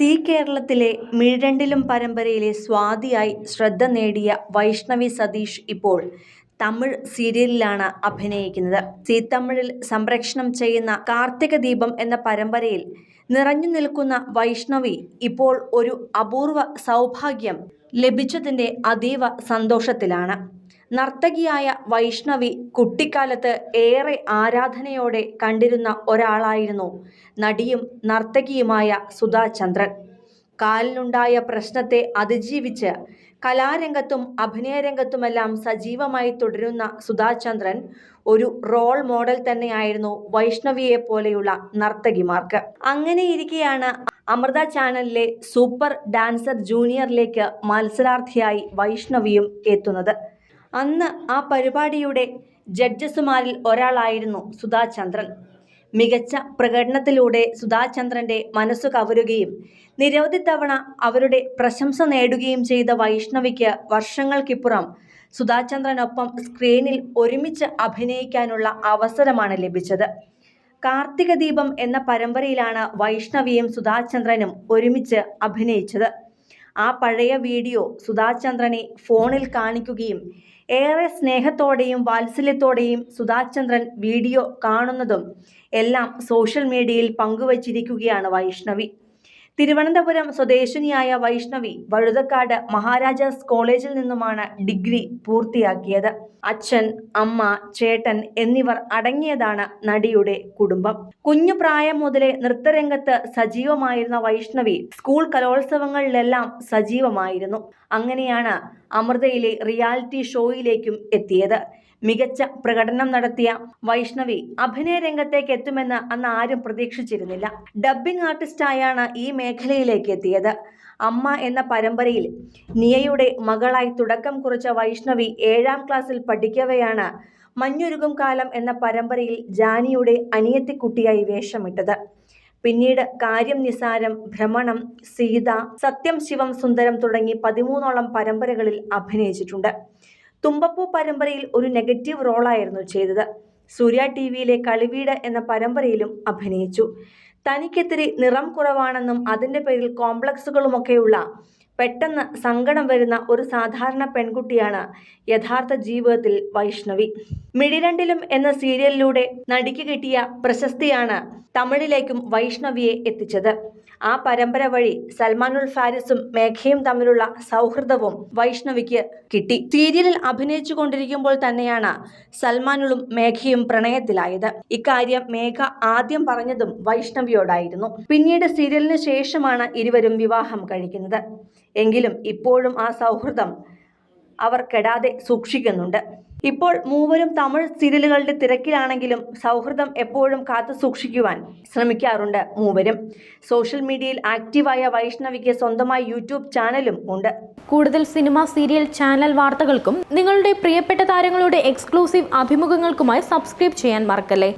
C കേരളത്തിലെ മിഴരണ്ടിലും പരമ്പരയിലെ സ്വാതിയായി ശ്രദ്ധ നേടിയ വൈഷ്ണവി സതീഷ് ഇപ്പോൾ തമിഴ് സീരിയലിലാണ് അഭിനയിക്കുന്നത്. സി തമിഴിൽ സംരക്ഷണം ചെയ്യുന്ന കാർത്തിക ദീപം എന്ന പരമ്പരയിൽ നിറഞ്ഞു നിൽക്കുന്ന വൈഷ്ണവി ഇപ്പോൾ ഒരു അപൂർവ സൗഭാഗ്യം ലഭിച്ചതിന്റെ അതീവ സന്തോഷത്തിലാണ്. നർത്തകിയായ വൈഷ്ണവി കുട്ടിക്കാലത്ത് ഏറെ ആരാധനയോടെ കണ്ടിരുന്ന ഒരാളായിരുന്നു. നടിയും നർത്തകിയുമായ സുധാ ചന്ദ്രൻ. കാലിനുണ്ടായ പ്രശ്നത്തെ അതിജീവിച്ച് കലാരംഗത്തും അഭിനയരംഗത്തുമെല്ലാം സജീവമായി തുടരുന്ന സുധാചന്ദ്രൻ ഒരു റോൾ മോഡൽ തന്നെയായിരുന്നു വൈഷ്ണവിയെ പോലെയുള്ള നർത്തകിമാർക്ക്. അങ്ങനെയിരിക്കെയാണ് അമൃത ചാനലിലെ സൂപ്പർ ഡാൻസർ ജൂനിയറിലേക്ക് മത്സരാർത്ഥിയായി വൈഷ്ണവിയും എത്തുന്നത്. അന്ന് ആ പരിപാടിയുടെ ജഡ്ജസുമാരിൽ ഒരാളായിരുന്നു സുധാചന്ദ്രൻ. മികച്ച പ്രകടനത്തിലൂടെ സുധാചന്ദ്രന്റെ മനസ്സു കവരുകയും നിരവധി തവണ അവരുടെ പ്രശംസ നേടുകയും ചെയ്ത വൈഷ്ണവിക്ക് വർഷങ്ങൾക്കിപ്പുറം സുധാചന്ദ്രനൊപ്പം സ്ക്രീനിൽ ഒരുമിച്ച് അഭിനയിക്കാനുള്ള അവസരമാണ് ലഭിച്ചത്. കാർത്തിക ദീപം എന്ന പരമ്പരയിലാണ് വൈഷ്ണവിയും സുധാചന്ദ്രനും ഒരുമിച്ച് അഭിനയിച്ചത്. ആ പഴയ വീഡിയോ സുധാചന്ദ്രനെ ഫോണിൽ കാണിക്കുകയും ഏറെ സ്നേഹത്തോടെയും വാത്സല്യത്തോടെയും സുധാചന്ദ്രൻ വീഡിയോ കാണുന്നതും എല്ലാം സോഷ്യൽ മീഡിയയിൽ പങ്കുവച്ചിരിക്കുകയാണ് വൈഷ്ണവി. തിരുവനന്തപുരം സ്വദേശിനിയായ വൈഷ്ണവി വഴുതക്കാട് മഹാരാജാസ് കോളേജിൽ നിന്നുമാണ് ഡിഗ്രി പൂർത്തിയാക്കിയത്. അച്ഛൻ അമ്മ ചേട്ടൻ എന്നിവർ അടങ്ങിയതാണ് നടിയുടെ കുടുംബം. കുഞ്ഞു പ്രായം മുതലേ നൃത്തരംഗത്ത് സജീവമായിരുന്ന വൈഷ്ണവി സ്കൂൾ കലോത്സവങ്ങളിലെല്ലാം സജീവമായിരുന്നു. അങ്ങനെയാണ് അമൃതയിലെ റിയാലിറ്റി ഷോയിലേക്കും എത്തിയത്. മികച്ച പ്രകടനം നടത്തിയ വൈഷ്ണവി അഭിനയ രംഗത്തേക്ക് എത്തുമെന്ന് അന്ന് ആരും പ്രതീക്ഷിച്ചിരുന്നില്ല. ഡബ്ബിംഗ് ആർട്ടിസ്റ്റായാണ് ഈ മേഖലയിലേക്ക് എത്തിയത്. അമ്മ എന്ന പരമ്പരയിൽ നിയയുടെ മകളായി തുടക്കം കുറിച്ച വൈഷ്ണവി ഏഴാം ക്ലാസ്സിൽ പഠിക്കവെയാണ് മഞ്ഞുരുകും കാലം എന്ന പരമ്പരയിൽ ജാനിയുടെ അനിയത്തിക്കുട്ടിയായി വേഷമിട്ടത്. പിന്നീട് കാര്യം നിസാരം ഭ്രമണം സീത സത്യം ശിവം സുന്ദരം തുടങ്ങി പതിമൂന്നോളം പരമ്പരകളിൽ അഭിനയിച്ചിട്ടുണ്ട്. തുമ്പപ്പൂ പരമ്പരയിൽ ഒരു നെഗറ്റീവ് റോളായിരുന്നു ചെയ്തത്. സൂര്യ ടി വിയിലെ കളിവീട് എന്ന പരമ്പരയിലും അഭിനയിച്ചു. തനിക്കെതിരെ നിറം കുറവാണെന്നും അതിന്റെ പേരിൽ കോംപ്ലക്സുകളുമൊക്കെയുള്ള പെട്ടെന്ന് സങ്കടം വരുന്ന ഒരു സാധാരണ പെൺകുട്ടിയാണ് യഥാർത്ഥ ജീവിതത്തിൽ വൈഷ്ണവി. മിഴിരണ്ടിലും എന്ന സീരിയലിലൂടെ നടിക്ക് കിട്ടിയ പ്രശസ്തിയാണ് തമിഴിലേക്കും വൈഷ്ണവിയെ എത്തിച്ചത്. ആ പരമ്പര വഴി സൽമാനുൽ ഫാരിസും മേഘയും തമ്മിലുള്ള സൗഹൃദവും വൈഷ്ണവിക്ക് കിട്ടി. സീരിയലിൽ അഭിനയിച്ചു കൊണ്ടിരിക്കുമ്പോൾ തന്നെയാണ് സൽമാനുളും മേഘയും പ്രണയത്തിലായത്. ഇക്കാര്യം മേഘ ആദ്യം പറഞ്ഞതും വൈഷ്ണവിയോടായിരുന്നു. പിന്നീട് സീരിയലിന് ശേഷമാണ് ഇരുവരും വിവാഹം കഴിക്കുന്നത്. എങ്കിലും ഇപ്പോഴും ആ സൗഹൃദം അവർ കെടാതെ സൂക്ഷിക്കുന്നുണ്ട്. ഇപ്പോൾ മൂവരും തമിഴ് സീരിയലുകളുടെ തിരക്കിലാണെങ്കിലും സൗഹൃദം എപ്പോഴും കാത്തു സൂക്ഷിക്കുവാൻ ശ്രമിക്കാറുണ്ട് മൂവരും. സോഷ്യൽ മീഡിയയിൽ ആക്റ്റീവായ വൈഷ്ണവിക്ക് സ്വന്തമായി യൂട്യൂബ് ചാനലും ഉണ്ട്. കൂടുതൽ സിനിമ സീരിയൽ ചാനൽ വാർത്തകൾക്കും നിങ്ങളുടെ പ്രിയപ്പെട്ട താരങ്ങളുടെ എക്സ്ക്ലൂസീവ് അഭിമുഖങ്ങൾക്കുമായി സബ്സ്ക്രൈബ് ചെയ്യാൻ മറക്കല്ലേ?